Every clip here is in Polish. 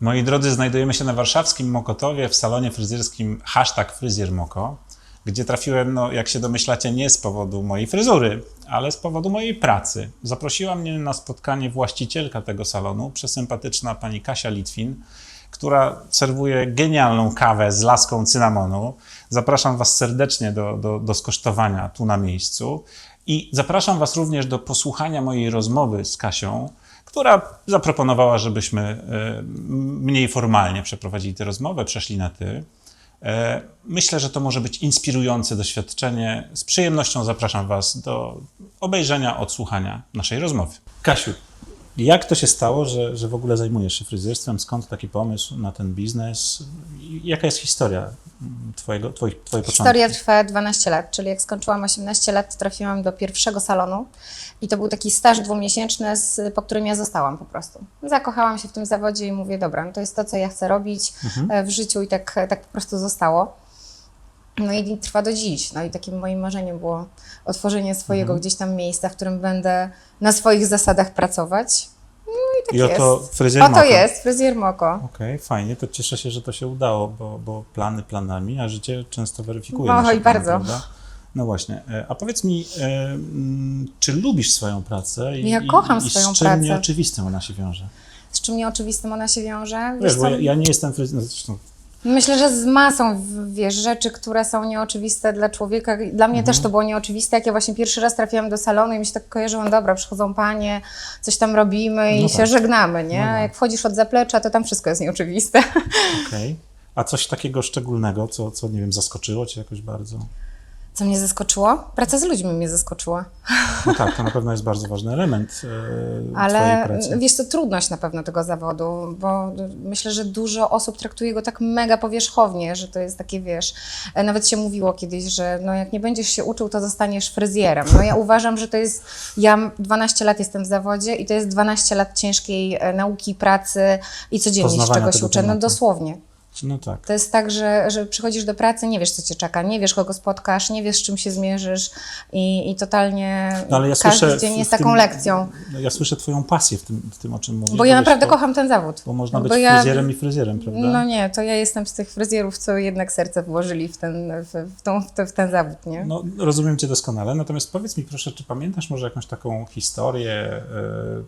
Moi drodzy, znajdujemy się na warszawskim Mokotowie w salonie fryzjerskim hashtag fryzjermoko, gdzie trafiłem, no, jak się domyślacie, nie z powodu mojej fryzury, ale z powodu mojej pracy. Zaprosiła mnie na spotkanie właścicielka tego salonu, przesympatyczna pani Kasia Litwin, która serwuje genialną kawę z laską cynamonu. Zapraszam Was serdecznie do, do, do skosztowania tu na miejscu i zapraszam Was również do posłuchania mojej rozmowy z Kasią, która zaproponowała, żebyśmy e, mniej formalnie przeprowadzili tę rozmowę, przeszli na ty. E, Myślę, że to może być inspirujące doświadczenie. Z przyjemnością zapraszam Was do obejrzenia, odsłuchania naszej rozmowy. Kasiu, jak to się stało, że, że w ogóle zajmujesz się fryzjerstwem? Skąd taki pomysł na ten biznes? Jaka jest historia mm, twojego, twoich, twojej początku? Historia trwa 12 lat, czyli jak skończyłam 18 lat, trafiłam do pierwszego salonu i to był taki staż dwumiesięczny, z, po którym ja zostałam po prostu. Zakochałam się w tym zawodzie i mówię, dobra, no to jest to, co ja chcę robić e, w życiu i tak, tak po prostu zostało. No i trwa do dziś. No i takim moim marzeniem było otworzenie swojego gdzieś tam miejsca, w którym będę na swoich zasadach pracować. No i tak I jest. oto fryzjer Oto Moko. jest, fryzjer Moko. Okej, fajnie, to cieszę się, że to się udało, bo, bo plany planami, a życie często weryfikuje. No nasze i bardzo. Prawda? No właśnie, e, a powiedz mi, e, czy lubisz swoją pracę? I, Ja kocham i, i swoją z czym pracę. nieoczywistym ona się wiąże? Z czym nieoczywistym ona się wiąże? Wiesz, bo co? ja, ja nie jestem fryzjerem, no Myślę, że z masą wiesz, rzeczy, które są nieoczywiste dla człowieka. Dla mnie Mhm. też to było nieoczywiste, jak ja właśnie pierwszy raz trafiłam do salonu i mi się tak kojarzyło, dobra, przychodzą panie, coś tam robimy i No się tak. żegnamy, nie? No. Jak wchodzisz od zaplecza, to tam wszystko jest nieoczywiste. okej. A coś takiego szczególnego, co, co, nie wiem, zaskoczyło cię jakoś bardzo? Co mnie zaskoczyło? Praca z ludźmi mnie zaskoczyła. No tak, to na pewno jest bardzo ważny element twojej Ale pracy. wiesz, to trudność na pewno tego zawodu, bo myślę, że dużo osób traktuje go tak mega powierzchownie, że to jest takie, wiesz, e, nawet się mówiło kiedyś, że no jak nie będziesz się uczył, to zostaniesz fryzjerem. No ja uważam, że to jest, ja 12 lat jestem w zawodzie i to jest 12 lat ciężkiej e, nauki, pracy i codziennie się Poznawania czegoś uczę, no dosłownie. No tak. To jest tak, że, że przychodzisz do pracy, nie wiesz, co cię czeka, nie wiesz, kogo spotkasz, nie wiesz, z czym się zmierzysz i, i totalnie No, ale ja każdy słyszę dzień w- jest w tym- taką lekcją. No, ja słyszę twoją pasję w tym, w tym o czym mówisz. Bo ja wiesz, naprawdę bo, kocham ten zawód. Bo można być Bo ja- fryzjerem i fryzjerem, prawda? No nie, to ja jestem z tych fryzjerów, co jednak serce włożyli w ten, w, w, tą, w, te, w ten zawód, nie? No, rozumiem Cię doskonale, natomiast powiedz mi proszę, czy pamiętasz może jakąś taką historię,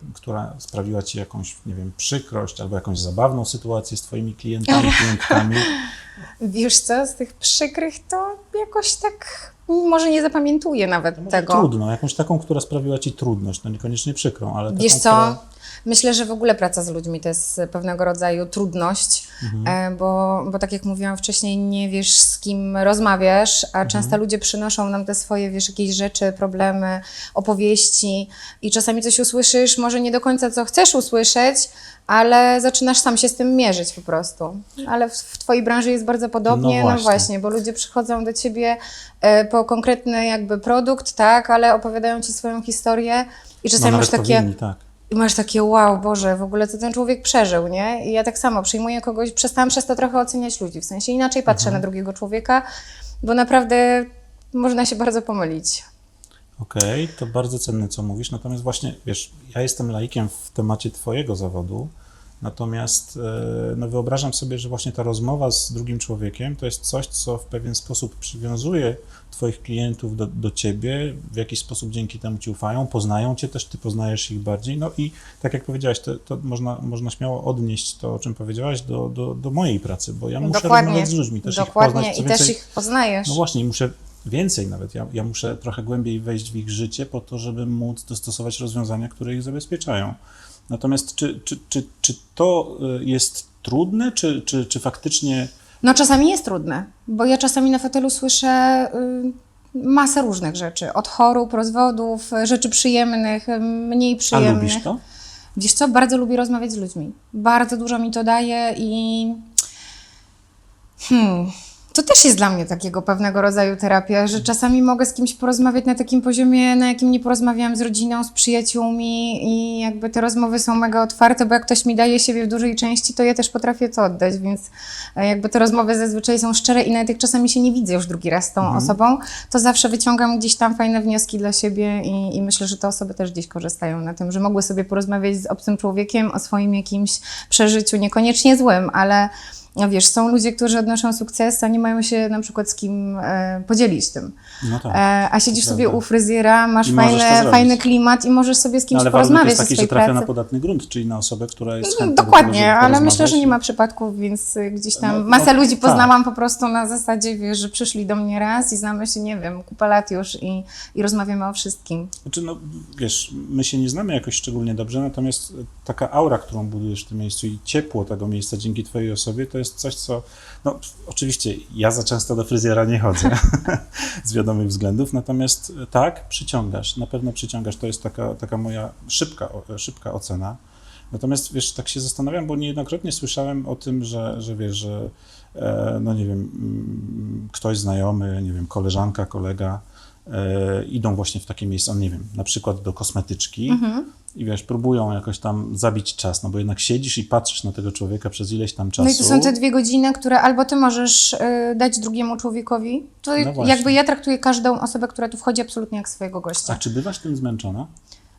y, która sprawiła Ci jakąś, nie wiem, przykrość albo jakąś zabawną sytuację z Twoimi klientami, klientkami? Wiesz co, z tych przykrych to jakoś tak może nie zapamiętuję nawet Może tego. Trudną, jakąś taką, która sprawiła Ci trudność, no niekoniecznie przykrą, ale Wiesz taką, co? Która... Myślę, że w ogóle praca z ludźmi to jest pewnego rodzaju trudność, Mhm. e, bo, bo tak jak mówiłam wcześniej, nie wiesz z kim rozmawiasz, a często Mhm. ludzie przynoszą nam te swoje, wiesz, jakieś rzeczy, problemy, opowieści i czasami coś usłyszysz, może nie do końca co chcesz usłyszeć, ale zaczynasz sam się z tym mierzyć po prostu. Ale w, w Twojej branży jest bardzo podobnie, No no właśnie. właśnie, bo ludzie przychodzą do Ciebie e, po konkretny jakby produkt, tak, ale opowiadają Ci swoją historię i No czasami nawet masz takie... powinni, tak. I masz takie, wow, Boże, w ogóle co ten człowiek przeżył, nie? I ja tak samo przyjmuję kogoś, przestałam przez to trochę oceniać ludzi, w sensie inaczej patrzę Mhm. na drugiego człowieka, bo naprawdę można się bardzo pomylić. Okej, to bardzo cenne, co mówisz. Natomiast właśnie, wiesz, ja jestem laikiem w temacie Twojego zawodu, natomiast e, no, wyobrażam sobie, że właśnie ta rozmowa z drugim człowiekiem to jest coś, co w pewien sposób przywiązuje Twoich klientów do, do Ciebie, w jakiś sposób dzięki temu Ci ufają, poznają Cię też, Ty poznajesz ich bardziej. No i tak jak powiedziałaś, to, to można, można śmiało odnieść to, o czym powiedziałaś, do, do, do mojej pracy, bo ja muszę Dokładnie, rozmawiać z ludźmi, też ich dokładnie poznać. Co i też więcej, ich poznajesz. no właśnie, i muszę więcej nawet. Ja, ja muszę trochę głębiej wejść w ich życie po to, żeby móc dostosować rozwiązania, które ich zabezpieczają. Natomiast czy, czy, czy, czy to y, jest trudne, czy, czy, czy faktycznie. No czasami jest trudne, bo ja czasami na fotelu słyszę y, masę różnych rzeczy, od chorób, rozwodów, rzeczy przyjemnych, mniej A przyjemnych. lubisz to? Wiesz co, bardzo lubię rozmawiać z ludźmi. Bardzo dużo mi to daje i hmm, To też jest dla mnie takiego pewnego rodzaju terapia, że czasami mogę z kimś porozmawiać na takim poziomie, na jakim nie porozmawiałam z rodziną, z przyjaciółmi i jakby te rozmowy są mega otwarte, bo jak ktoś mi daje siebie w dużej części, to ja też potrafię to oddać, więc e, jakby te rozmowy zazwyczaj są szczere i nawet jak czasami się nie widzę już drugi raz z tą osobą, to zawsze wyciągam gdzieś tam fajne wnioski dla siebie i, i myślę, że te osoby też gdzieś korzystają na tym, że mogły sobie porozmawiać z obcym człowiekiem o swoim jakimś przeżyciu, niekoniecznie złym, ale wiesz, są ludzie, którzy odnoszą sukces, a nie mają się na przykład z kim e, podzielić tym. No tak. E, a siedzisz sobie u fryzjera, masz fajne, fajny klimat i możesz sobie z kimś No, ale porozmawiać jest taki, że trafia pracy. na podatny grunt, czyli na osobę, która jest No, chętna Dokładnie, ale myślę, że nie ma przypadków, więc y, gdzieś tam No, no, masę ludzi tak. poznałam po prostu na zasadzie, wiesz, że przyszli do mnie raz i znamy się, nie wiem, kupę lat już i, i rozmawiamy o wszystkim. Znaczy, no, wiesz, my się nie znamy jakoś szczególnie dobrze, natomiast taka aura, którą budujesz w tym miejscu i ciepło tego miejsca dzięki twojej osobie, to jest coś, co, no, oczywiście ja za często do fryzjera nie chodzę z wiadomych względów, natomiast tak, przyciągasz, na pewno przyciągasz, to jest taka, taka moja szybka, szybka ocena. Natomiast, wiesz, tak się zastanawiam, bo niejednokrotnie słyszałem o tym, że, że wiesz, że, e, no nie wiem, mm, ktoś znajomy, nie wiem, koleżanka, kolega, e, idą właśnie w takie miejsce, on nie wiem, na przykład do kosmetyczki Mhm. I wiesz, próbują jakoś tam zabić czas, no bo jednak siedzisz i patrzysz na tego człowieka przez ileś tam czasu. No i to są te dwie godziny, które albo ty możesz y, dać drugiemu człowiekowi, to No jakby ja traktuję każdą osobę, która tu wchodzi absolutnie jak swojego gościa. A czy bywasz tym zmęczona?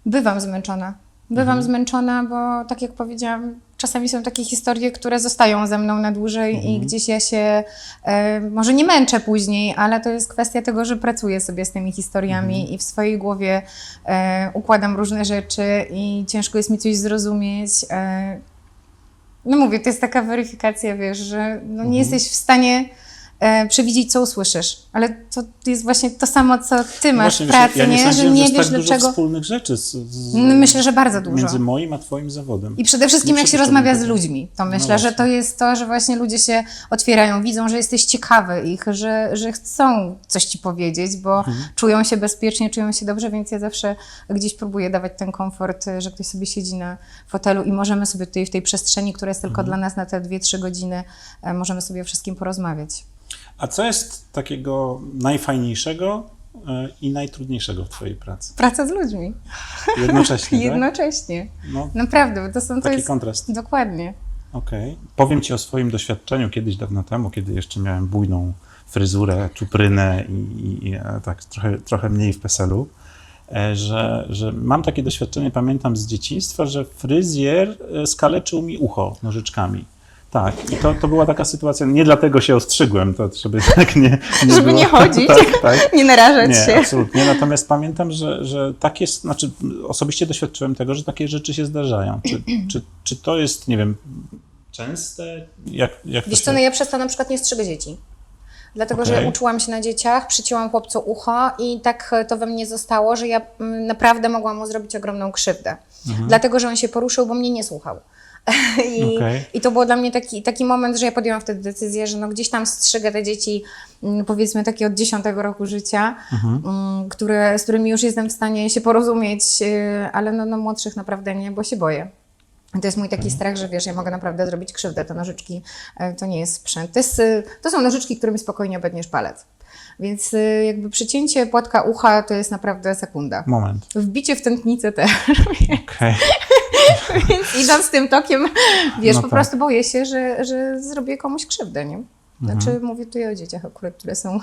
Bywam zmęczona. Bywam Mhm. zmęczona, bo tak jak powiedziałam, czasami są takie historie, które zostają ze mną na dłużej Mhm. i gdzieś ja się e, może nie męczę później, ale to jest kwestia tego, że pracuję sobie z tymi historiami Mhm. i w swojej głowie e, układam różne rzeczy i ciężko jest mi coś zrozumieć. E, no mówię, to jest taka weryfikacja, wiesz, że no nie Mhm. jesteś w stanie przewidzieć, co usłyszysz, ale to jest właśnie to samo, co ty masz Właśnie, w pracy, ja nie, nie? że nie jest wiesz, tak dużo dlaczego. wspólnych rzeczy z, z, No, myślę, że bardzo dużo. między moim a twoim zawodem. I przede wszystkim, Nie jak się rozmawia z ludźmi, to No myślę, że właśnie. to jest to, że właśnie ludzie się otwierają, widzą, że jesteś ciekawy ich, że, że chcą coś ci powiedzieć, bo Mhm. czują się bezpiecznie, czują się dobrze, więc ja zawsze gdzieś próbuję dawać ten komfort, że ktoś sobie siedzi na fotelu i możemy sobie tutaj w tej przestrzeni, która jest tylko Mhm. dla nas na te 2-3 godziny, e, możemy sobie o wszystkim porozmawiać. A co jest takiego najfajniejszego e, i najtrudniejszego w twojej pracy? Praca z ludźmi. Jednocześnie, tak? Jednocześnie. No, Naprawdę, bo to są to taki jest... kontrast. Dokładnie. Okej. Powiem ci o swoim doświadczeniu kiedyś dawno temu, kiedy jeszcze miałem bujną fryzurę, czuprynę i, i, i e, tak trochę, trochę mniej w peselu, e, że, że mam takie doświadczenie, pamiętam z dzieciństwa, że fryzjer skaleczył mi ucho nożyczkami. Tak, i to, to była taka sytuacja, nie dlatego się ostrzygłem, to żeby tak nie, nie Żeby było. nie chodzić. tak, tak. Nie narażać Nie, się. absolutnie. Natomiast pamiętam, że, że takie, znaczy osobiście doświadczyłem tego, że takie rzeczy się zdarzają. Czy, czy, czy to jest, nie wiem, częste? Jak, jak to Wiesz się... co, no ja przez to na przykład nie strzygę dzieci. Dlatego, że Okej. uczyłam się na dzieciach, przycięłam chłopcu ucho i tak e, to we mnie zostało, że ja mm, naprawdę mogłam mu zrobić ogromną krzywdę. Mhm. Dlatego, że on się poruszył, bo mnie nie słuchał. I, Okej. I to było dla mnie taki, taki moment, że ja podjęłam wtedy decyzję, że no gdzieś tam strzygę te dzieci, mm, powiedzmy takie od 10 roku życia, Mhm. mm, które, z którymi już jestem w stanie się porozumieć, e, ale no, no młodszych naprawdę nie, bo się boję. To jest mój taki strach, że wiesz, ja mogę naprawdę zrobić krzywdę. Te nożyczki e, to nie jest sprzęt. To, jest, e, to są nożyczki, którymi spokojnie obetniesz palec. Więc e, jakby przycięcie płatka ucha to jest naprawdę sekunda. Moment. Wbicie w tętnicę też. Okej. Więc idąc tym tokiem, wiesz, No po tak. prostu boję się, że, że zrobię komuś krzywdę, nie? Znaczy Mhm. mówię tutaj o dzieciach akurat, które są...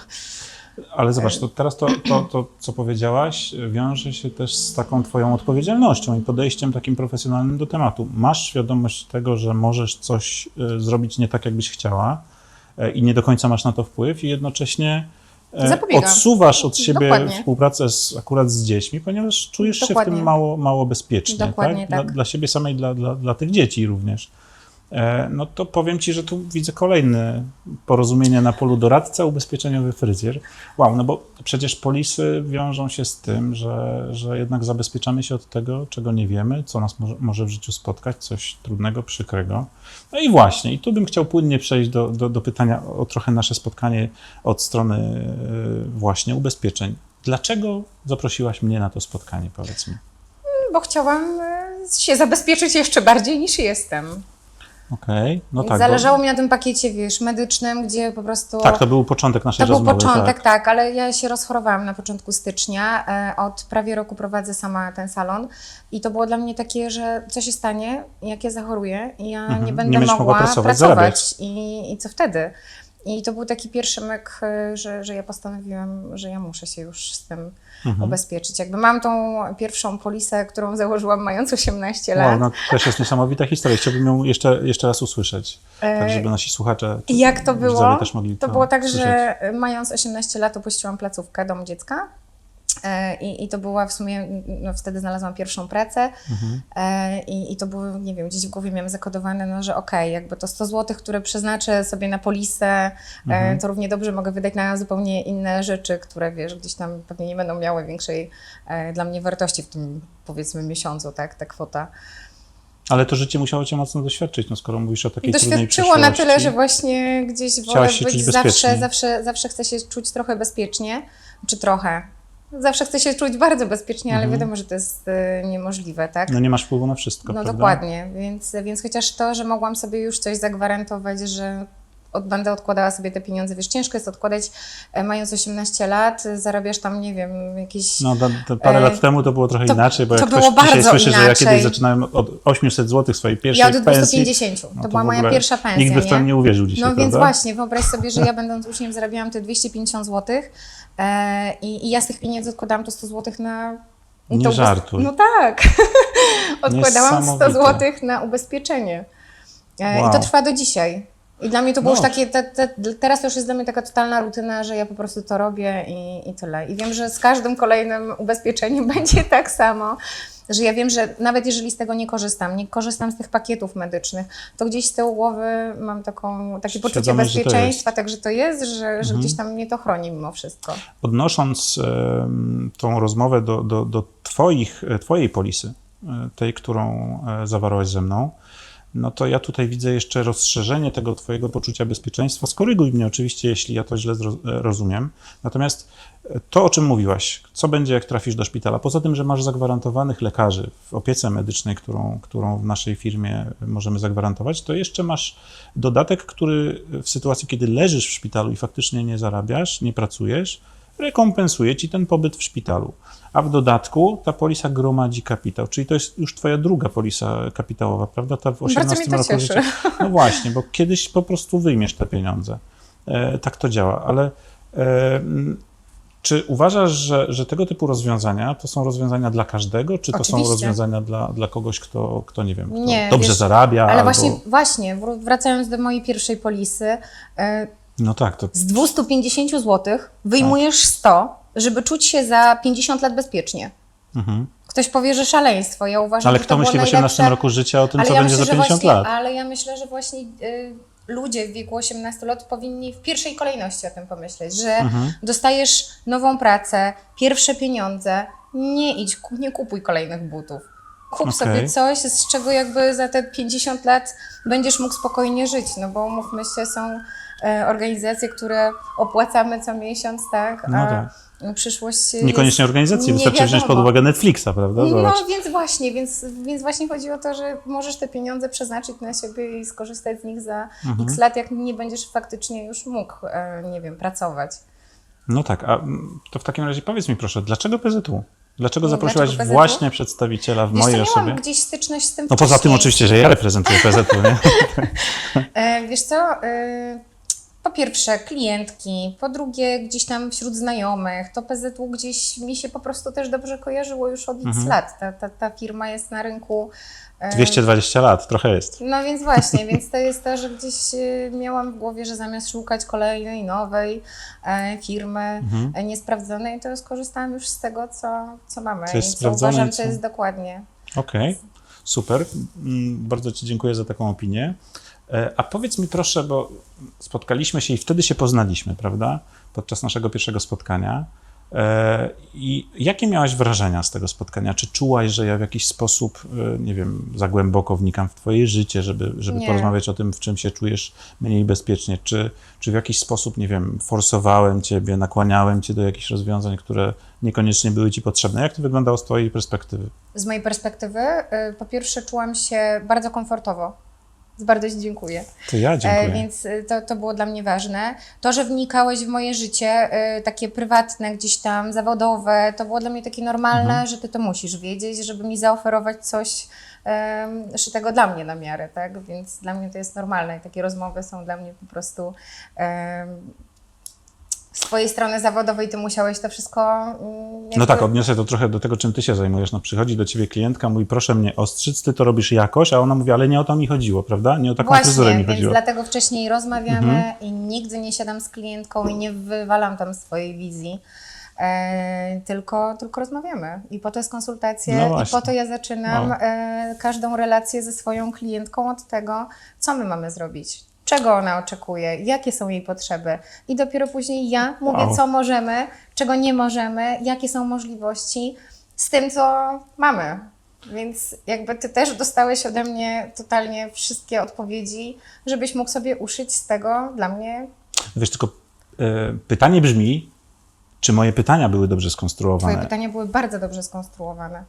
Ale zobacz, to teraz to, to, to, co powiedziałaś, wiąże się też z taką twoją odpowiedzialnością i podejściem takim profesjonalnym do tematu. Masz świadomość tego, że możesz coś e, zrobić nie tak, jakbyś chciała e, i nie do końca masz na to wpływ i jednocześnie Zapobiegam. odsuwasz od siebie Dokładnie. współpracę z, akurat z dziećmi, ponieważ czujesz się w Dokładnie. tym mało, mało bezpiecznie. Dokładnie Dla, tak. dla siebie samej, dla, dla, dla tych dzieci również. E, No to powiem Ci, że tu widzę kolejne porozumienie na polu doradca, ubezpieczeniowy fryzjer. Wow, no bo przecież polisy wiążą się z tym, że, że jednak zabezpieczamy się od tego, czego nie wiemy, co nas może, może w życiu spotkać, coś trudnego, przykrego. No i właśnie, i tu bym chciał płynnie przejść do, do, do pytania o trochę nasze spotkanie od strony e, właśnie ubezpieczeń. Dlaczego zaprosiłaś mnie na to spotkanie, powiedz mi? Bo chciałam e, się zabezpieczyć jeszcze bardziej niż jestem. Okej, no Więc tak. zależało bo, mi na tym pakiecie, wiesz, medycznym, gdzie po prostu... tak, to był początek naszej To był rozmowy. początek, tak. tak. ale ja się rozchorowałam na początku stycznia. E, Od prawie roku prowadzę sama ten salon i to było dla mnie takie, że co się stanie, jak ja zachoruję i ja Mhm. nie Nie będę będziesz mogła mogła pracować, pracować. I, i co wtedy? I to był taki pierwszy myk, e, że, że ja postanowiłam, że ja muszę się już z tym Mhm. ubezpieczyć. Jakby mam tą pierwszą polisę, którą założyłam mając 18 lat. Wow, no, to też jest niesamowita historia. Chciałbym ją jeszcze, jeszcze raz usłyszeć, E, tak żeby nasi słuchacze, jak to było? też mogli To to było tak, słyszeć. że mając 18 lat opuściłam placówkę Dom Dziecka. E, I, I to była w sumie, no wtedy znalazłam pierwszą pracę Mhm. e, i, i to było, nie wiem, gdzieś w głowie miałam zakodowane, no, że okej, jakby to 100 zł, które przeznaczę sobie na polisę, Mhm. e, to równie dobrze mogę wydać na zupełnie inne rzeczy, które wiesz, gdzieś tam pewnie nie będą miały większej dla mnie wartości w tym powiedzmy miesiącu, tak, ta kwota. Ale to życie musiało cię mocno doświadczyć, no skoro mówisz o takiej trudnej Doświadczyło na tyle, że właśnie gdzieś wolę być zawsze, zawsze, zawsze chcę się czuć trochę bezpiecznie, czy trochę. Zawsze chcę się czuć bardzo bezpiecznie, ale Mhm. wiadomo, że to jest y, niemożliwe, tak? No nie masz wpływu na wszystko, No prawda? dokładnie, więc, więc chociaż to, że mogłam sobie już coś zagwarantować, że od, będę odkładała sobie te pieniądze, wiesz, ciężko jest odkładać e, mając 18 lat, zarabiasz tam, nie wiem, jakieś... No da, da, parę E, lat temu to było trochę to- inaczej, bo to jak było ktoś dzisiaj bardzo słyszy, że ja kiedyś inaczej. zaczynałem od 800 zł swojej pierwszej ja od pensji, 250, no to, to była moja pierwsza pensja, nikt by w to nie? nie uwierzył dzisiaj, No więc prawda? właśnie, wyobraź sobie, że ja będąc uczniem zarabiałam te 250 zł e, i, i ja z tych pieniędzy odkładałam to 100 zł na... Nie to żartuj. No tak. Odkładałam 100 Niesamowite. zł na ubezpieczenie. E, I Wow. to trwa do dzisiaj. I dla mnie to było No. już takie, te, te, teraz to już jest dla mnie taka totalna rutyna, że ja po prostu to robię i, i tyle. I wiem, że z każdym kolejnym ubezpieczeniem będzie tak samo, że ja wiem, że nawet jeżeli z tego nie korzystam, nie korzystam z tych pakietów medycznych, to gdzieś z tyłu głowy mam taką, takie poczucie Świadomość, że to bezpieczeństwa, także to jest, że, że Mhm. gdzieś tam mnie to chroni mimo wszystko. Odnosząc em, tą rozmowę do, do, do twoich, e, Twojej polisy, e, tej, którą e, zawarłaś ze mną, no to ja tutaj widzę jeszcze rozszerzenie tego Twojego poczucia bezpieczeństwa. Skoryguj mnie oczywiście, jeśli ja to źle rozumiem. Natomiast e, to, o czym mówiłaś, co będzie, jak trafisz do szpitala, poza tym, że masz zagwarantowanych lekarzy w opiece medycznej, którą, którą w naszej firmie możemy zagwarantować, to jeszcze masz dodatek, który w sytuacji, kiedy leżysz w szpitalu i faktycznie nie zarabiasz, nie pracujesz, rekompensuje ci ten pobyt w szpitalu. A w dodatku ta polisa gromadzi kapitał, czyli to jest już twoja druga polisa kapitałowa, prawda? Ta w 18 mnie to roku cieszy. życia. No właśnie, bo kiedyś po prostu wyjmiesz te pieniądze. E, tak to działa, ale e, czy uważasz, że, że tego typu rozwiązania to są rozwiązania dla każdego, czy to są Oczywiście. rozwiązania dla, dla kogoś, kto, kto nie wiem, kto Nie, dobrze wiesz, zarabia? Ale albo... właśnie, właśnie, wracając do mojej pierwszej polisy, e, No tak, to z 250 zł wyjmujesz 100, żeby czuć się za 50 lat bezpiecznie. Mhm. Ktoś powie, że szaleństwo. Ja uważam, Ale że kto myśli w 18 najlepsze- roku życia o tym, ale co ja będzie myślę, za że 50 właśnie, lat? Ale ja myślę, że właśnie y, ludzie w wieku 18 lat powinni w pierwszej kolejności o tym pomyśleć, że Mhm. dostajesz nową pracę, pierwsze pieniądze, nie idź, nie kupuj kolejnych butów. Kup Okej. sobie coś, z czego jakby za te 50 lat będziesz mógł spokojnie żyć, no bo mówmy się, są organizacje, które opłacamy co miesiąc, tak? No tak. przyszłość Niekoniecznie organizacji, nie wystarczy wziąć pod uwagę Netflixa, prawda? Zobacz. No więc właśnie, więc, więc właśnie chodzi o to, że możesz te pieniądze przeznaczyć na siebie i skorzystać z nich za Mhm. x lat, jak nie będziesz faktycznie już mógł, e, nie wiem, pracować. No tak, a to w takim razie powiedz mi proszę, dlaczego PZU? Dlaczego zaprosiłaś dlaczego właśnie przedstawiciela w Wiesz mojej miałam osobie? gdzieś styczność z tym No poza tym wcześniej. oczywiście, że ja reprezentuję PZU, nie? E, wiesz co, e, po pierwsze klientki, po drugie gdzieś tam wśród znajomych, to PZU gdzieś mi się po prostu też dobrze kojarzyło już od x Mhm. lat. Ta, ta, ta firma jest na rynku e, 220 lat, trochę jest. No więc właśnie, więc to jest to, że gdzieś e, miałam w głowie, że zamiast szukać kolejnej nowej e, firmy Mhm. e, niesprawdzonej, to skorzystałam już z tego, co, co mamy. Co jest I co sprawdzone uważam, i to co- jest dokładnie. Okej, super. Mm, Bardzo Ci dziękuję za taką opinię. E, A powiedz mi proszę, bo spotkaliśmy się i wtedy się poznaliśmy, prawda? Podczas naszego pierwszego spotkania. E, I jakie miałaś wrażenia z tego spotkania? Czy czułaś, że ja w jakiś sposób, e, nie wiem, za głęboko wnikam w Twoje życie, żeby, żeby Nie. porozmawiać o tym, w czym się czujesz mniej bezpiecznie? Czy, czy w jakiś sposób, nie wiem, forsowałem Ciebie, nakłaniałem Cię do jakichś rozwiązań, które niekoniecznie były Ci potrzebne? Jak to wyglądało z Twojej perspektywy? Z mojej perspektywy, y, po pierwsze czułam się bardzo komfortowo Bardzo Ci dziękuję. To ja dziękuję. E, więc y, to, to było dla mnie ważne. To, że wnikałeś w moje życie, y, takie prywatne, gdzieś tam zawodowe, to było dla mnie takie normalne, Mhm. że ty to musisz wiedzieć, żeby mi zaoferować coś um, szytego dla mnie na miarę, tak? Więc dla mnie to jest normalne i takie rozmowy są dla mnie po prostu z twojej strony zawodowej ty musiałeś to wszystko mm, jakby- No tak, odniosę to trochę do tego, czym ty się zajmujesz. No przychodzi do ciebie klientka, mówi, proszę mnie ostrzyc, ty to robisz jakoś, a ona mówi, ale nie o to mi chodziło, prawda? Nie o taką fryzurę Właśnie, mi więc chodziło. dlatego wcześniej rozmawiamy Mhm. i nigdy nie siadam z klientką i nie wywalam tam swojej wizji. E, tylko, tylko rozmawiamy. I po to jest konsultacja, No i po to ja zaczynam No. e, każdą relację ze swoją klientką od tego, co my mamy zrobić, czego ona oczekuje, jakie są jej potrzeby. I dopiero później ja mówię, Wow. co możemy, czego nie możemy, jakie są możliwości z tym, co mamy. Więc jakby ty też dostałeś ode mnie totalnie wszystkie odpowiedzi, żebyś mógł sobie uszyć z tego dla mnie. Wiesz, tylko e, pytanie brzmi, czy moje pytania były dobrze Twoje skonstruowane? pytania były bardzo dobrze skonstruowane.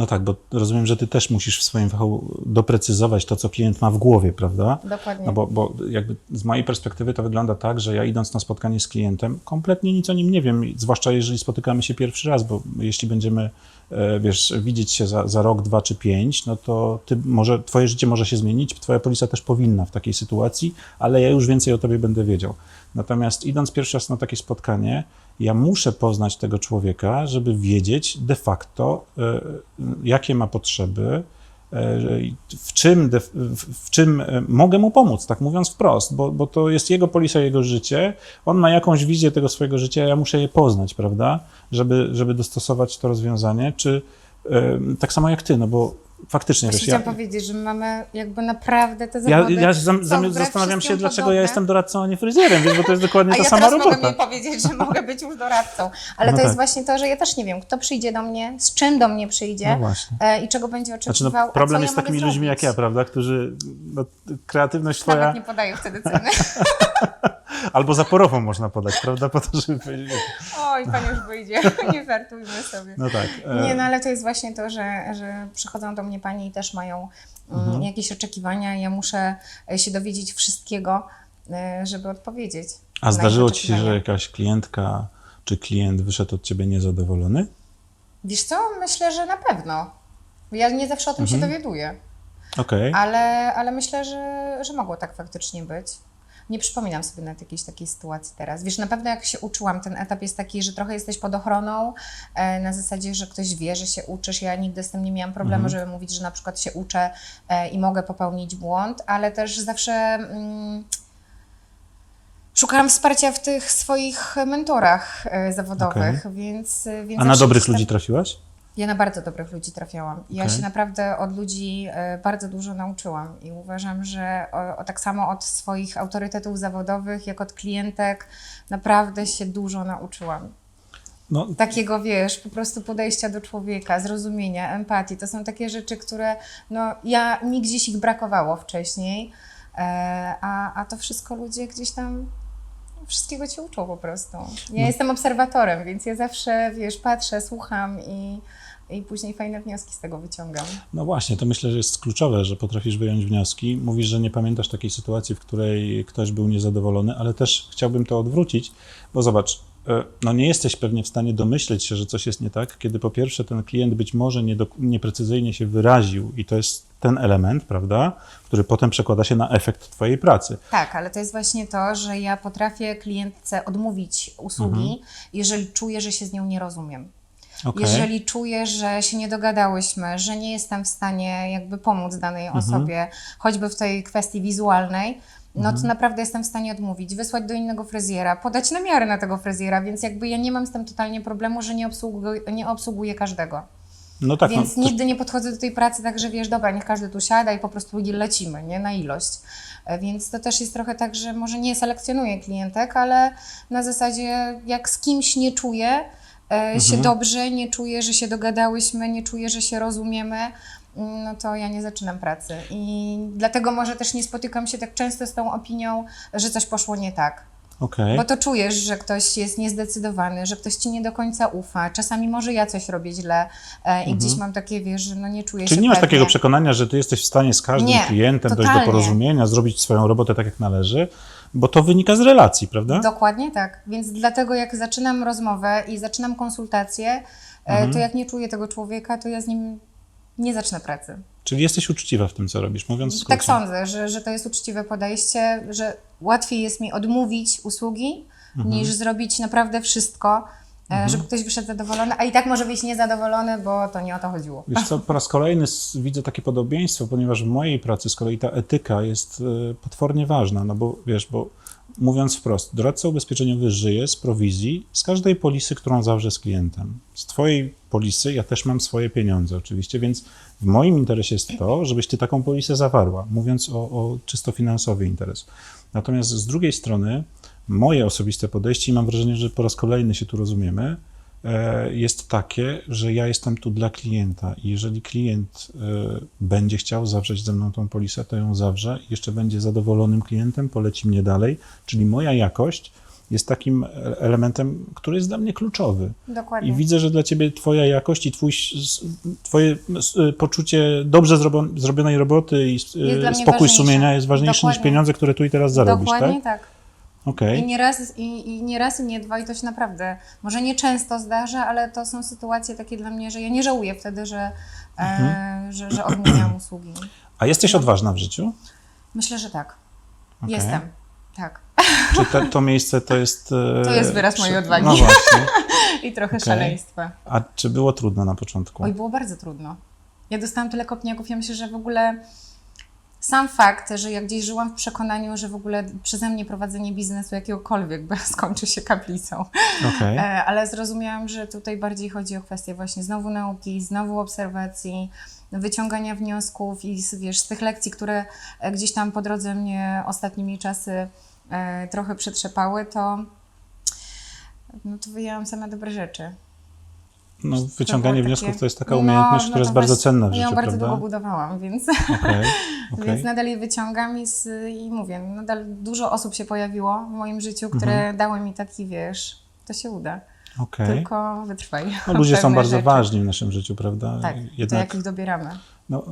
No tak, bo rozumiem, że ty też musisz w swoim fachu doprecyzować to, co klient ma w głowie, prawda? Dokładnie. No bo, bo jakby z mojej perspektywy to wygląda tak, że ja idąc na spotkanie z klientem, kompletnie nic o nim nie wiem, zwłaszcza jeżeli spotykamy się pierwszy raz, bo jeśli będziemy, e, wiesz, widzieć się za, za rok, dwa czy pięć, no to ty może, twoje życie może się zmienić, twoja polisa też powinna w takiej sytuacji, ale ja już więcej o tobie będę wiedział. Natomiast idąc pierwszy raz na takie spotkanie, ja muszę poznać tego człowieka, żeby wiedzieć de facto, e, jakie ma potrzeby, e, w czym, w, czym e, mogę mu pomóc, tak mówiąc wprost, bo, bo to jest jego polisa, jego życie. On ma jakąś wizję tego swojego życia, ja muszę je poznać, prawda, żeby, żeby dostosować to rozwiązanie, czy tak samo jak ty, no bo faktycznie, Właśnie wiesz, ja, chciałam powiedzieć, że my mamy jakby naprawdę te ja, zawody. ja zam, są zam, wbrew zastanawiam się, dlaczego podobne. ja jestem doradcą, a nie fryzjerem, wiesz, bo to jest dokładnie A ta ja sama robota. mogę mi powiedzieć, że mogę być już doradcą. Ale No to jest tak. właśnie to, że ja też nie wiem, kto przyjdzie do mnie, z czym do mnie przyjdzie No e, i czego będzie Znaczy, oczekiwał. no, a problem jest z ja takimi ludźmi jak ja, prawda, którzy, no, kreatywność Nawet twoja, nie podaję wtedy ceny. albo zaporową można podać, prawda, po to, żeby powiedzieć, Oj, pan już wyjdzie, nie żartujmy sobie. no tak. e, Nie, no ale to jest właśnie to, że, że przychodzą do mnie panie i też mają mm, Mhm. jakieś oczekiwania. Ja muszę e, się dowiedzieć wszystkiego, e, żeby odpowiedzieć. A zdarzyło ci się, że jakaś klientka czy klient wyszedł od ciebie niezadowolony? Wiesz co? Myślę, że na pewno. Ja nie zawsze o tym Mhm. się dowiaduję, Okej. ale, ale myślę, że, że mogło tak faktycznie być. Nie przypominam sobie nawet jakiejś takiej sytuacji teraz. Wiesz, na pewno jak się uczyłam, ten etap jest taki, że trochę jesteś pod ochroną, e, na zasadzie, że ktoś wie, że się uczysz. Ja nigdy z tym nie miałam problemu, Mhm. żeby mówić, że na przykład się uczę e, i mogę popełnić błąd, ale też zawsze mm, szukałam wsparcia w tych swoich mentorach e, zawodowych, więc, więc A na dobrych ludzi trafiłaś? Ja na bardzo dobrych ludzi trafiałam. Ja się naprawdę od ludzi e, bardzo dużo nauczyłam i uważam, że o, o tak samo od swoich autorytetów zawodowych, jak od klientek, naprawdę się dużo nauczyłam. No, Takiego, wiesz, po prostu podejścia do człowieka, zrozumienia, empatii. To są takie rzeczy, które no, ja, mi gdzieś ich brakowało wcześniej, e, a, a to wszystko ludzie gdzieś tam wszystkiego cię uczą po prostu. Ja No. jestem obserwatorem, więc ja zawsze, wiesz, patrzę, słucham i, i później fajne wnioski z tego wyciągam. no właśnie, to myślę, że jest kluczowe, że potrafisz wyjąć wnioski. Mówisz, że nie pamiętasz takiej sytuacji, w której ktoś był niezadowolony, ale też chciałbym to odwrócić, bo zobacz, e, no nie jesteś pewnie w stanie domyśleć się, że coś jest nie tak, kiedy po pierwsze ten klient być może nieprecyzyjnie się wyraził i to jest ten element, prawda, który potem przekłada się na efekt twojej pracy. Tak, ale to jest właśnie to, że ja potrafię klientce odmówić usługi, jeżeli czuję, że się z nią nie rozumiem. Okej. Jeżeli czuję, że się nie dogadałyśmy, że nie jestem w stanie jakby pomóc danej osobie, choćby w tej kwestii wizualnej, no to naprawdę jestem w stanie odmówić, wysłać do innego fryzjera, podać namiary na tego fryzjera, więc jakby ja nie mam z tym totalnie problemu, że nie obsługuję, nie obsługuję każdego. No tak, Więc no, nigdy nie podchodzę do tej pracy tak, że wiesz, dobra, niech każdy tu siada i po prostu lecimy, nie, na ilość. E, Więc to też jest trochę tak, że może nie selekcjonuję klientek, ale na zasadzie jak z kimś nie czuję e, się dobrze, nie czuję, że się dogadałyśmy, nie czuję, że się rozumiemy, mm, no to ja nie zaczynam pracy. I dlatego może też nie spotykam się tak często z tą opinią, że coś poszło nie tak. Okej. Bo to czujesz, że ktoś jest niezdecydowany, że ktoś ci nie do końca ufa. Czasami może ja coś robię źle e, i gdzieś mam takie, wiesz, że no nie czuję Czyli się nie masz pewnie. takiego przekonania, że ty jesteś w stanie z każdym Nie, klientem dojść do porozumienia, zrobić swoją robotę tak, jak należy, bo to wynika z relacji, prawda? Dokładnie tak. Więc dlatego jak zaczynam rozmowę i zaczynam konsultację, e, Mhm. to jak nie czuję tego człowieka, to ja z nim nie zacznę pracy. Czyli jesteś uczciwa w tym, co robisz, mówiąc w skrócie. Tak sądzę, że, że to jest uczciwe podejście, że łatwiej jest mi odmówić usługi, Mhm. niż zrobić naprawdę wszystko, e, żeby ktoś wyszedł zadowolony, a i tak może być niezadowolony, bo to nie o to chodziło. Wiesz co, po raz kolejny widzę takie podobieństwo, ponieważ w mojej pracy z kolei ta etyka jest e, potwornie ważna, no bo wiesz, bo mówiąc wprost, doradca ubezpieczeniowy żyje z prowizji z każdej polisy, którą zawrze z klientem. Z twojej polisy ja też mam swoje pieniądze oczywiście, więc w moim interesie jest to, żebyś ty taką polisę zawarła, mówiąc o, o czysto finansowy interes. Natomiast z drugiej strony moje osobiste podejście i mam wrażenie, że po raz kolejny się tu rozumiemy, jest takie, że ja jestem tu dla klienta i jeżeli klient e, będzie chciał zawrzeć ze mną tą polisę, to ją zawrze i jeszcze będzie zadowolonym klientem, poleci mnie dalej, czyli moja jakość jest takim e- elementem, który jest dla mnie kluczowy. Dokładnie. I widzę, że dla ciebie twoja jakość i twój, twoje poczucie dobrze zrobion- zrobionej roboty i spokój ważniejsze. sumienia jest ważniejszy niż Dokładnie. pieniądze, które tu i teraz zarobisz, Dokładnie tak? tak. Okej. I nie, raz, i, I nie raz, i nie dwa, i to się naprawdę może nie często zdarza, ale to są sytuacje takie dla mnie, że ja nie żałuję wtedy, że, Mhm. e, że, że odmawiam usługi. A jesteś odważna w życiu? Myślę, że tak. Okej. Jestem. Tak. Czy te, to miejsce to jest... e, To jest wyraz przy- mojej odwagi. No właśnie. I trochę Okej. szaleństwa. A czy było trudno na początku? Oj, było bardzo trudno. Ja dostałam tyle kopniaków, ja myślę, że w ogóle sam fakt, że ja gdzieś żyłam w przekonaniu, że w ogóle przeze mnie prowadzenie biznesu jakiegokolwiek skończy się kaplicą. Okej. E, ale zrozumiałam, że tutaj bardziej chodzi o kwestię właśnie znowu nauki, znowu obserwacji, wyciągania wniosków i z- wiesz, z tych lekcji, które e, gdzieś tam po drodze mnie ostatnimi czasy e, trochę przetrzepały, to no to wyjęłam same dobre rzeczy. No, wyciąganie wniosków takie- to jest taka No, umiejętność, no która to jest bardzo cenna w Ja ją życiu, bardzo długo budowałam, więc, Okej, okej. więc nadal je wyciągam i, z, i mówię, nadal dużo osób się pojawiło w moim życiu, które Mhm. dały mi taki, wiesz, to się uda. okej. Tylko wytrwaj. No, ludzie są bardzo rzeczy. ważni w naszym życiu, prawda? Tak, to Jednak, jak ich dobieramy. no,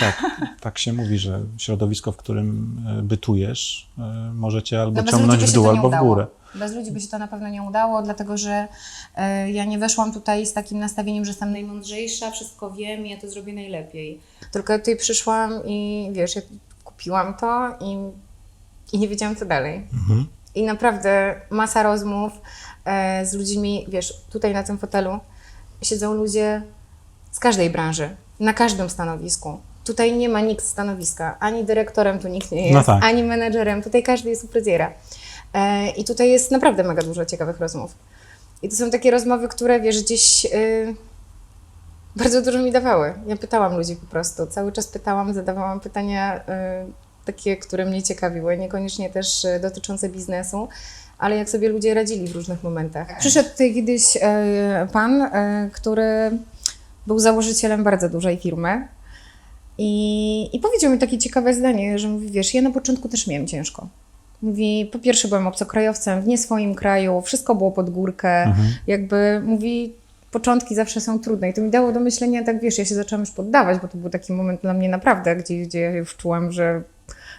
tak, tak się mówi, że środowisko, w którym e, bytujesz, e, może cię albo No ciągnąć w dół, to albo w górę. Bez ludzi by się to na pewno nie udało, dlatego że e, ja nie weszłam tutaj z takim nastawieniem, że jestem najmądrzejsza, wszystko wiem i ja to zrobię najlepiej. Tylko ja tutaj przyszłam i wiesz, ja kupiłam to i, i nie wiedziałam co dalej. Mhm. I naprawdę masa rozmów e, z ludźmi, wiesz, tutaj na tym fotelu siedzą ludzie z każdej branży, na każdym stanowisku. Tutaj nie ma nikt stanowiska, ani dyrektorem tu nikt nie jest, No tak. ani menedżerem, tutaj każdy jest u fryzjera. E, I tutaj jest naprawdę mega dużo ciekawych rozmów. I to są takie rozmowy, które wiesz, gdzieś y, bardzo dużo mi dawały. Ja pytałam ludzi po prostu, cały czas pytałam, zadawałam pytania y, takie, które mnie ciekawiły, niekoniecznie też y, dotyczące biznesu, ale jak sobie ludzie radzili w różnych momentach. Przyszedł tutaj kiedyś e, pan, e, który był założycielem bardzo dużej firmy i, i powiedział mi takie ciekawe zdanie, że mówi, wiesz, ja na początku też miałem ciężko. Mówi, po pierwsze byłem obcokrajowcem w nie swoim kraju, wszystko było pod górkę, Mhm. jakby mówi, początki zawsze są trudne i to mi dało do myślenia, tak wiesz, ja się zaczęłam już poddawać, bo to był taki moment dla mnie naprawdę, gdzie, gdzie ja już czułam, że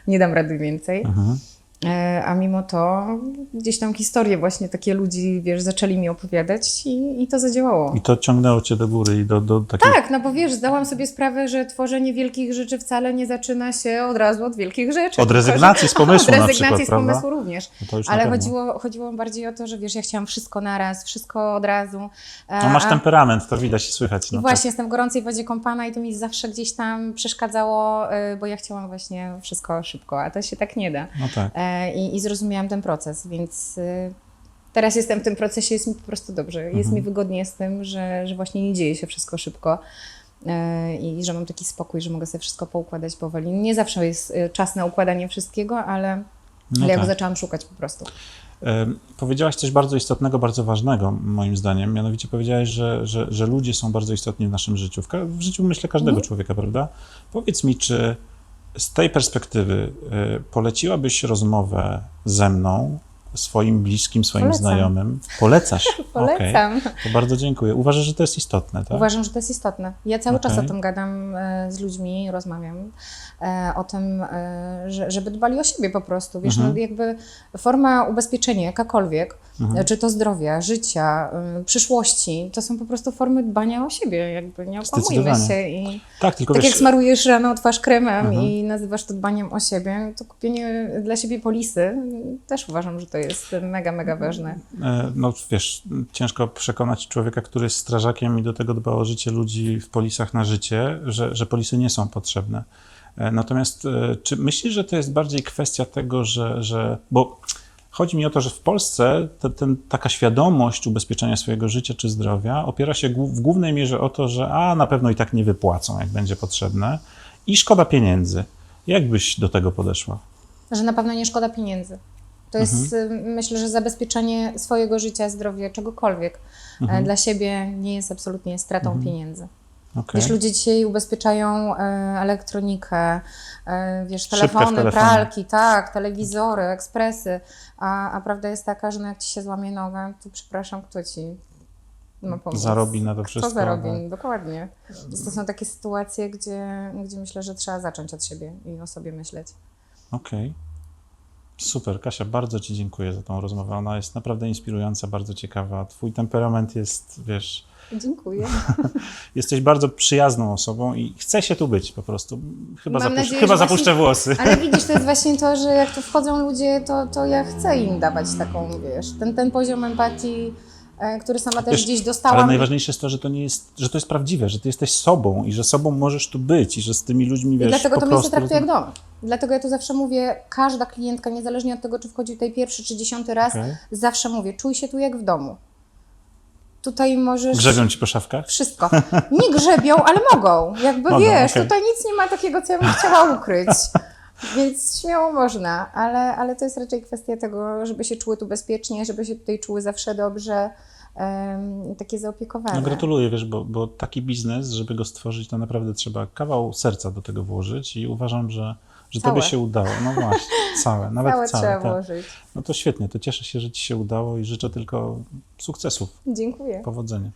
nie dam rady więcej. Mhm. E, A mimo to gdzieś tam historie właśnie takie ludzi, wiesz, zaczęli mi opowiadać i, i to zadziałało. I to ciągnęło cię do góry i do, do takiej... Tak, no bo wiesz, zdałam sobie sprawę, że tworzenie wielkich rzeczy wcale nie zaczyna się od razu od wielkich rzeczy. Od rezygnacji z pomysłu Od na rezygnacji przykład, z pomysłu prawda? również. No Ale chodziło, chodziło bardziej o to, że wiesz, ja chciałam wszystko naraz, wszystko od razu. E, No masz temperament, to widać i słychać. I No, właśnie jestem w gorącej wodzie kąpana i to mi zawsze gdzieś tam przeszkadzało, y, bo ja chciałam właśnie wszystko szybko, a to się tak nie da. Tak, no tak. E, I, i zrozumiałam ten proces, więc y, teraz jestem w tym procesie, jest mi po prostu dobrze. Jest Mhm. mi wygodnie z tym, że, że właśnie nie dzieje się wszystko szybko e, i że mam taki spokój, że mogę sobie wszystko poukładać powoli. Nie zawsze jest y, czas na układanie wszystkiego, ale, No ale ja go tak. zaczęłam szukać po prostu. Em, Powiedziałaś coś bardzo istotnego, bardzo ważnego, moim zdaniem. Mianowicie powiedziałaś, że, że, że ludzie są bardzo istotni w naszym życiu. W, w życiu, myślę, każdego człowieka, prawda? Powiedz mi, czy z tej perspektywy y, poleciłabyś rozmowę ze mną swoim bliskim, swoim Polecam. znajomym. Polecasz? Polecam. Okej, To bardzo dziękuję. Uważasz, że to jest istotne, tak? Uważam, że to jest istotne. Ja cały czas o tym gadam e, z ludźmi, rozmawiam e, o tym, e, że, żeby dbali o siebie po prostu. Wiesz, Mhm. no jakby forma ubezpieczenia, jakakolwiek, e, czy to zdrowia, życia, przyszłości, to są po prostu formy dbania o siebie, jakby nie okłamujmy się i Tak, tylko tak wiesz, jak smarujesz rano twarz kremem Mhm. i nazywasz to dbaniem o siebie, to kupienie dla siebie polisy też uważam, że to jest mega, mega ważne. E, No wiesz, ciężko przekonać człowieka, który jest strażakiem i do tego dba o życie ludzi w polisach na życie, że, że polisy nie są potrzebne. E, Natomiast e, czy myślisz, że to jest bardziej kwestia tego, że, że bo chodzi mi o to, że w Polsce te, ten, taka świadomość ubezpieczenia swojego życia czy zdrowia opiera się w głównej mierze o to, że a na pewno i tak nie wypłacą, jak będzie potrzebne i szkoda pieniędzy. Jak byś do tego podeszła? Że na pewno nie szkoda pieniędzy. To jest, y, myślę, że zabezpieczenie swojego życia, zdrowia, czegokolwiek e, dla siebie nie jest absolutnie stratą pieniędzy. Okej. Wiesz, ludzie dzisiaj ubezpieczają e, elektronikę, e, wiesz, telefony, pralki, tak, telewizory, ekspresy, a, a prawda jest taka, że no jak ci się złamie nogę, to przepraszam, kto ci ma pomóc? Zarobi na to Kto wszystko. zarobi? tak. Dokładnie. Więc to są takie sytuacje, gdzie, gdzie myślę, że trzeba zacząć od siebie i o sobie myśleć. Okej. Super, Kasia, bardzo Ci dziękuję za tą rozmowę. Ona jest naprawdę inspirująca, bardzo ciekawa. Twój temperament jest, wiesz, Dziękuję. jesteś bardzo przyjazną osobą i chce się tu być po prostu. Chyba, zapusz- nadzieję, chyba że właśnie- zapuszczę włosy. Ale widzisz, to jest właśnie to, że jak tu wchodzą ludzie, to, to ja chcę im dawać taką, wiesz, ten, ten poziom empatii, e, który sama też Wiesz, gdzieś dostałam. Ale najważniejsze jest to, że to nie jest, że to jest prawdziwe, że Ty jesteś sobą i że sobą możesz tu być i że z tymi ludźmi, I wiesz, dlatego po to miejsce prostu... traktuję jak dom. Dlatego ja tu zawsze mówię, każda klientka, niezależnie od tego, czy wchodzi tutaj pierwszy czy dziesiąty raz, Okej. zawsze mówię, czuj się tu jak w domu. Tutaj możesz... Grzebią Ci po szafkach? Wszystko. Nie grzebią, ale mogą. Jakby Mogą, wiesz, okej. tutaj nic nie ma takiego, co ja bym chciała ukryć. Więc śmiało można, ale, ale to jest raczej kwestia tego, żeby się czuły tu bezpiecznie, żeby się tutaj czuły zawsze dobrze, em, takie zaopiekowane. No gratuluję, wiesz, bo, bo taki biznes, żeby go stworzyć, to naprawdę trzeba kawał serca do tego włożyć i uważam, że, że Całe. Tobie się udało. No właśnie, całe, nawet Całe całe. trzeba tak. włożyć. No to świetnie, to cieszę się, że Ci się udało i życzę tylko sukcesów, Dziękuję. powodzenia.